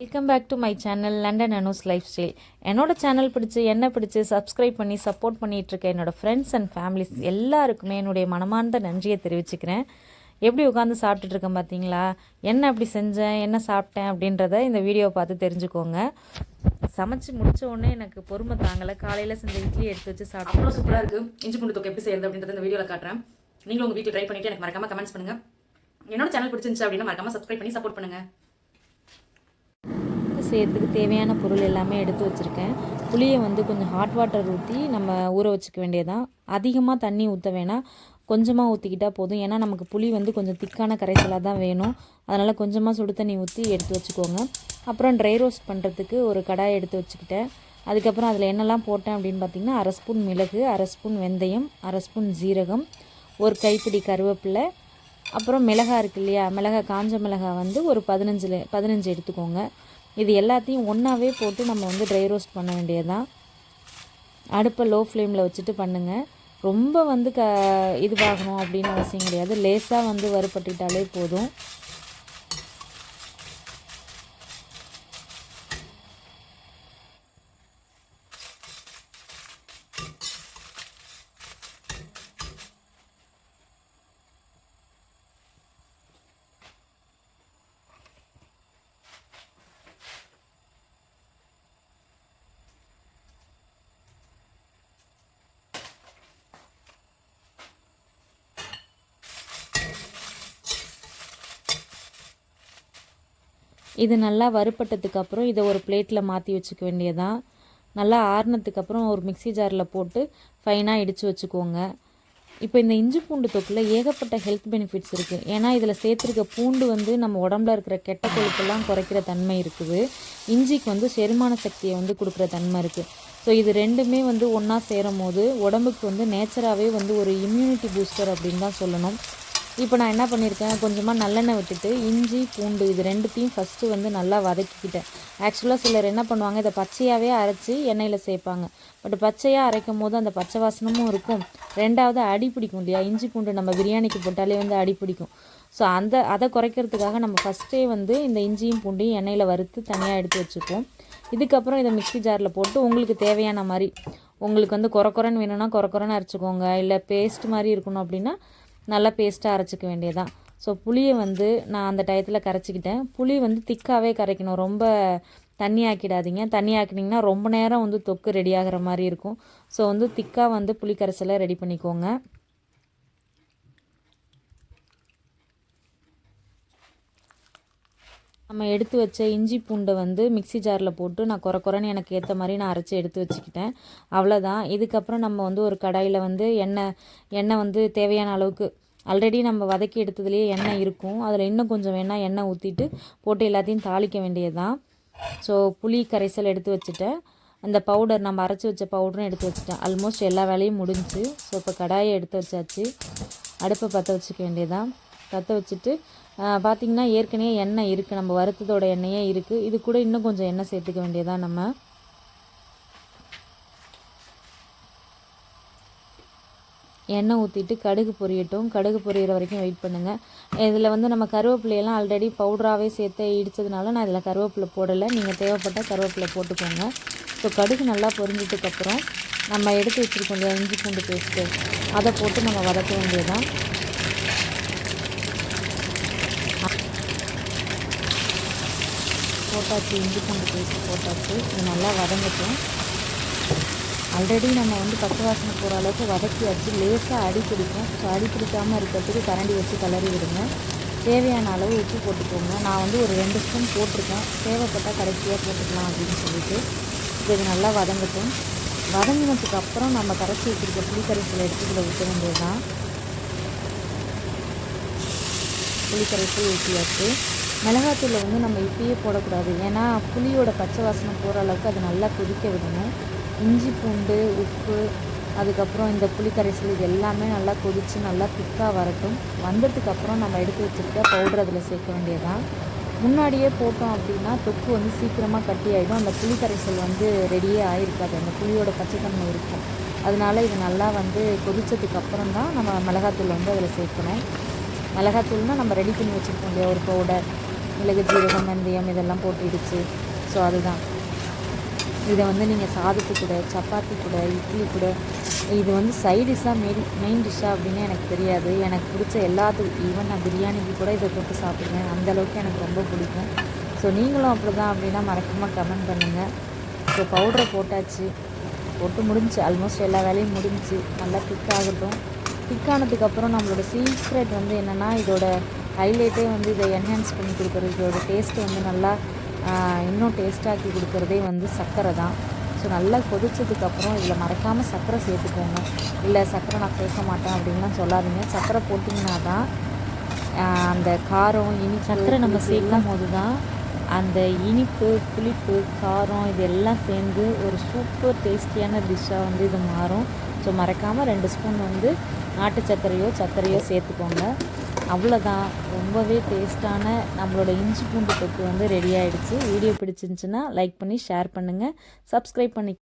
Welcome back to my channel London Anu's life style என்னோட channel பிடிச்சி என்ன பிடிச்சி சப்ஸ்கிரைப் பண்ணி சப்போர்ட் பண்ணிகிட்ருக்க என்னோடய என்னோட ஃப்ரெண்ட்ஸ் அண்ட் ஃபேமிலிஸ் எல்லாருக்குமே என்னுடைய மனமார்ந்த நன்றியை தெரிவிச்சுக்கிறேன். எப்படி உட்காந்து சாப்பிட்டுட்ருக்கேன் பார்த்தீங்களா என்ன அப்படி செஞ்சேன்? என்ன சாப்பிட்டேன்? அப்படின்றத இந்த வீடியோவை பார்த்து தெரிஞ்சுக்கோங்க. சமைச்சு முடிச்ச உடனே எனக்கு பொறுமை தாங்கலை. காலையில் செஞ்ச இட்லி எடுத்து வச்சு சாப்பிட்டு அவ்வளோ சூப்பராக இருக்குது இஞ்சி பூண்டு தொக்கு எப்படி செய்யறது அப்படின்றத இந்த வீடியோவில் காட்டுறேன். நீங்களும் உங்கள் வீட்டில் ட்ரை பண்ணிவிட்டு எனக்கு மறக்காமல் கமெண்ட்ஸ் பண்ணுங்கள் என்னோட சேனல் பிடிச்சிருந்துச்சு அப்படின்னா மறக்காமல் சப்ஸ்கிரைப் பண்ணி சப்போர்ட் பண்ணுங்கள் செய்யறதுக்கு தேவையான பொருள் எல்லாமே எடுத்து வச்சுருக்கேன். புளியை வந்து கொஞ்சம் ஹாட் வாட்டர் ஊற்றி நம்ம ஊற வச்சுக்க வேண்டியதான் அதிகமாக தண்ணி ஊற்ற வேணாம் கொஞ்சமாக ஊற்றிக்கிட்டால் போதும். ஏன்னா நமக்கு புளி வந்து கொஞ்சம் திக்கான கரைசலாக தான் வேணும். அதனால் கொஞ்சமாக சுடு தண்ணி ஊற்றி எடுத்து வச்சுக்கோங்க. அப்புறம் ட்ரை ரோஸ்ட் பண்ணுறதுக்கு ஒரு கடாய் எடுத்து வச்சுக்கிட்டேன். அதுக்கப்புறம் அதில் என்னெல்லாம் போட்டேன் அப்படின்னு பார்த்தீங்கன்னா அரை ஸ்பூன் மிளகு அரை ஸ்பூன் வெந்தயம் அரை ஸ்பூன் ஜீரகம் ஒரு கைப்பிடி கருவேப்பிலை அப்புறம் மிளகாய் இருக்கு இல்லையா? மிளகாய் காஞ்ச மிளகாய் வந்து ஒரு பதினஞ்சில் பதினஞ்சு எடுத்துக்கோங்க. இது எல்லாத்தையும் ஒன்றாவே போட்டு நம்ம வந்து ட்ரை ரோஸ்ட் பண்ண வேண்டியதுதான். அடுப்பை லோ ஃப்ளேமில் வச்சுட்டு பண்ணுங்கள் ரொம்ப வந்து க இதுவாகணும் அப்படின்னு அவசியம் கிடையாது. லேசாக வந்து வறுபட்டுட்டாலே போதும். இது நல்லா வறுப்பட்டதுக்கப்புறம் இதை ஒரு பிளேட்டில் மாற்றி வச்சுக்க வேண்டியதான் நல்லா ஆறுனதுக்கப்புறம் ஒரு மிக்ஸி ஜாரில் போட்டு ஃபைனாக இடித்து வச்சுக்கோங்க. இப்போ இந்த இஞ்சி பூண்டு தொக்கில் ஏகப்பட்ட ஹெல்த் பெனிஃபிட்ஸ் இருக்குது ஏன்னா இதில் சேர்த்துருக்க பூண்டு வந்து நம்ம உடம்புல இருக்கிற கெட்ட கொழுப்பெல்லாம் குறைக்கிற தன்மை இருக்குது. இஞ்சிக்கு வந்து செரிமான சக்தியை வந்து கொடுக்குற தன்மை இருக்குது ஸோ இது ரெண்டுமே வந்து ஒன்றா சேரும் போது உடம்புக்கு வந்து நேச்சராகவே வந்து ஒரு இம்யூனிட்டி பூஸ்டர் அப்படின்னு தான் சொல்லணும். இப்போ நான் என்ன பண்ணியிருக்கேன் கொஞ்சமாக நல்லெண்ணெய் விட்டுட்டு இஞ்சி பூண்டு இது ரெண்டுத்தையும் ஃபஸ்ட்டு வந்து நல்லா வதக்கிக்கிட்டேன். ஆக்சுவலாக சிலர் என்ன பண்ணுவாங்க இதை பச்சையாகவே அரைச்சி எண்ணெயில் சேர்ப்பாங்க பட் பச்சையாக அரைக்கும் போது அந்த பச்சை வாசனமும் இருக்கும். ரெண்டாவது அடி பிடிக்கும் இல்லையா? இஞ்சி பூண்டு நம்ம பிரியாணிக்கு போட்டாலே வந்து அடி பிடிக்கும். ஸோ அந்த அதை குறைக்கிறதுக்காக நம்ம ஃபஸ்ட்டே வந்து இந்த இஞ்சியும் பூண்டையும் எண்ணெயில் வறுத்து தனியாக எடுத்து வச்சுப்போம். இதுக்கப்புறம் இதை மிக்சி ஜாரில் போட்டு உங்களுக்கு தேவையான மாதிரி உங்களுக்கு வந்து குறை குறைன்னு வேணும்னா குறை குறைன்னு அரைச்சிக்கோங்க. இல்லை பேஸ்ட் மாதிரி இருக்கணும் அப்படின்னா நல்லா பேஸ்ட்டாக அரைச்சிக்க வேண்டியதான் ஸோ புளியை வந்து நான் அந்த டயத்தில் கரைச்சிக்கிட்டேன். புளி வந்து திக்காகவே கரைக்கணும். ரொம்ப தண்ணி ஆக்கிடாதீங்க. தண்ணி ஆக்கினீங்கன்னா ரொம்ப நேரம் வந்து தொக்கு ரெடி ஆகிற மாதிரி இருக்கும். ஸோ வந்து திக்காக வந்து புளி கரைசலை ரெடி பண்ணிக்கோங்க. நம்ம எடுத்து வச்ச இஞ்சி பூண்டை வந்து மிக்ஸி ஜாரில் போட்டு நான் குறை குறைன்னு எனக்கு ஏற்ற மாதிரி நான் அரைச்சி எடுத்து வச்சுக்கிட்டேன். அவ்வளோதான் இதுக்கப்புறம் நம்ம வந்து ஒரு கடாயில் வந்து எண்ணெய் எண்ணெய் வந்து தேவையான அளவுக்கு ஆல்ரெடி நம்ம வதக்கி எடுத்ததுலேயே எண்ணெய் இருக்கும். அதில் இன்னும் கொஞ்சம் வேணால் எண்ணெய் ஊற்றிட்டு போட்டு எல்லாத்தையும் தாளிக்க வேண்டியதுதான். ஸோ புளி கரைசல் எடுத்து வச்சுட்டேன். அந்த பவுடர் நம்ம அரைச்சி வச்ச பவுடரும் எடுத்து வச்சுட்டேன். ஆல்மோஸ்ட் எல்லா வேலையும் முடிஞ்சு. ஸோ இப்போ கடாயை எடுத்து வச்சாச்சு. அடுப்பை பற்ற வச்சுக்க வேண்டியதான் தத்த வச்சுட்டு பார்த்திங்கன்னா ஏற்கனவே எண்ணெய் இருக்குது நம்ம வறுத்ததோட எண்ணெயே இருக்குது இது கூட இன்னும் கொஞ்சம் எண்ணெய் சேர்த்துக்க வேண்டியதாக நம்ம. எண்ணெய் ஊற்றிட்டு கடுகு பொரியட்டும். கடுகு பொரியிற வரைக்கும் வெயிட் பண்ணுங்கள் இதில் வந்து நம்ம கருவேப்பிலையெல்லாம் ஆல்ரெடி பவுடராகவே சேர்த்து இடித்ததுனால நான் இதில் கருவேப்பிலை போடலை. நீங்கள் தேவைப்பட்டால் கருவேப்பிலை போட்டுக்கோங்க. ஸோ கடுகு நல்லா பொரிஞ்சதுக்கப்புறம் நம்ம எடுத்து வச்சுருக்கோம் இல்லையா இஞ்சி பூண்டு பேஸ்ட்டு அதை போட்டு நம்ம வதக்க வேண்டியதான் போட்டாச்சு இஞ்சி பூண்டு பேஸ்ட் போட்டாச்சு. இது நல்லா வதங்கட்டும். ஆல்ரெடி நம்ம வந்து பச்சை வாசனை போகிற அளவுக்கு வதக்கியாச்சு லேசாக அடி பிடிக்கும் ஸோ அடி பிடிக்காமல் இருக்கிறதுக்கு கரண்டி வச்சு கிளறி விடுங்க. தேவையான அளவு உப்பு போட்டுக்கோங்க. நான் வந்து ஒரு ரெண்டு ஸ்பூன் போட்டிருக்கேன். தேவைப்பட்டால் கடைசியாக போட்டுக்கலாம் அப்படின்னு சொல்லிட்டு. இது நல்லா வதங்கட்டும். வதங்கினதுக்கு அப்புறம் நம்ம கரைச்சி வச்சுருக்க புளிக்கரைசல் எடுத்து இதில் ஊற்ற வேண்டியது தான் புளிக்கரைசல் ஊற்றியாச்சு மிளகாத்தூளை வந்து நம்ம இப்பயே போடக்கூடாது. ஏன்னா புளியோட பச்சை வாசனை போகிற அளவுக்கு அது நல்லா கொதிக்க விடணும். இஞ்சி பூண்டு உப்பு அதுக்கப்புறம் இந்த புளிக்கரைசல் இது எல்லாமே நல்லா கொதித்து நல்லா திக்காக வரட்டும். வந்ததுக்கப்புறம் நம்ம எடுத்து வச்சுருக்க பவுடர் அதில் சேர்க்க வேண்டியதான் முன்னாடியே போட்டோம் அப்படின்னா தொக்கு வந்து சீக்கிரமாக கட்டி ஆகிடும் அந்த புளிக்கரைசல் வந்து ரெடியே ஆகிருக்காது அந்த புளியோட பச்சைத்தன்மை இருக்கும். அதனால இது நல்லா வந்து கொதித்ததுக்கு அப்புறம் தான் நம்ம மிளகாத்தூள் வந்து அதில் சேர்க்கணும். மிளகாத்தூள்னால் நம்ம ரெடி பண்ணி வச்சுருக்கோம் இல்லையா ஒரு பவுடர் மிளகு ஜீரகம் வெந்தயம் இதெல்லாம் போட்டுடுச்சு. ஸோ அதுதான். இதை வந்து நீங்கள் சாதத்து கூட சப்பாத்தி கூட இட்லி கூட இது வந்து சைட் டிஷ்ஷாக மெயின் மெயின் டிஷ்ஷாக அப்படின்னு எனக்கு தெரியாது. எனக்கு பிடிச்ச எல்லாத்துக்கும் ஈவன் நான் பிரியாணிக்கு கூட இதை போட்டு சாப்பிடுவேன். அந்தளவுக்கு எனக்கு ரொம்ப பிடிக்கும். ஸோ நீங்களும் அப்படி தான் அப்படின்னா மறக்காமல் கமெண்ட் பண்ணுங்கள் ஸோ பவுடரை போட்டாச்சு. போட்டு முடிஞ்சு ஆல்மோஸ்ட் எல்லா வேலையும் முடிஞ்சு. நல்லா திக் ஆகட்டும். திக் ஆனதுக்கப்புறம் நம்மளோட சீக்ரெட் வந்து என்னென்னா இதோட ஹைலைட்டே வந்து இதை என்ஹான்ஸ் பண்ணி கொடுக்குறது இதோட டேஸ்ட் வந்து நல்லா இன்னும் டேஸ்டாக்கி கொடுக்குறதே வந்து சர்க்கரை தான். ஸோ நல்லா கொதிச்சதுக்கப்புறம் இதில் மறக்காமல் சர்க்கரை சேர்த்துக்கோங்க. இல்லை சர்க்கரை நான் சேர்க்க மாட்டேன் அப்படின்லாம் சொல்லாதீங்க. சர்க்கரை போட்டிங்கன்னா தான் அந்த காரம் இனிப்பு சர்க்கரை நம்ம சேர்க்கும் போது தான் அந்த இனிப்பு புளிப்பு காரம் இது எல்லாம் சேர்ந்து ஒரு சூப்பர் டேஸ்டியான டிஷ்ஷாக வந்து இது மாறும். ஸோ மறக்காமல் ரெண்டு ஸ்பூன் வந்து நாட்டு சர்க்கரையோ சர்க்கரையோ சேர்த்துக்கோங்க. அவ்வளோதான் ரொம்பவே டேஸ்டான நம்மளோட இஞ்சி பூண்டு தொக்கு வந்து ரெடி ஆகிடுச்சு வீடியோ பிடிச்சிருந்துச்சுன்னா லைக் பண்ணி ஷேர் பண்ணுங்கள் சப்ஸ்கிரைப் பண்ணி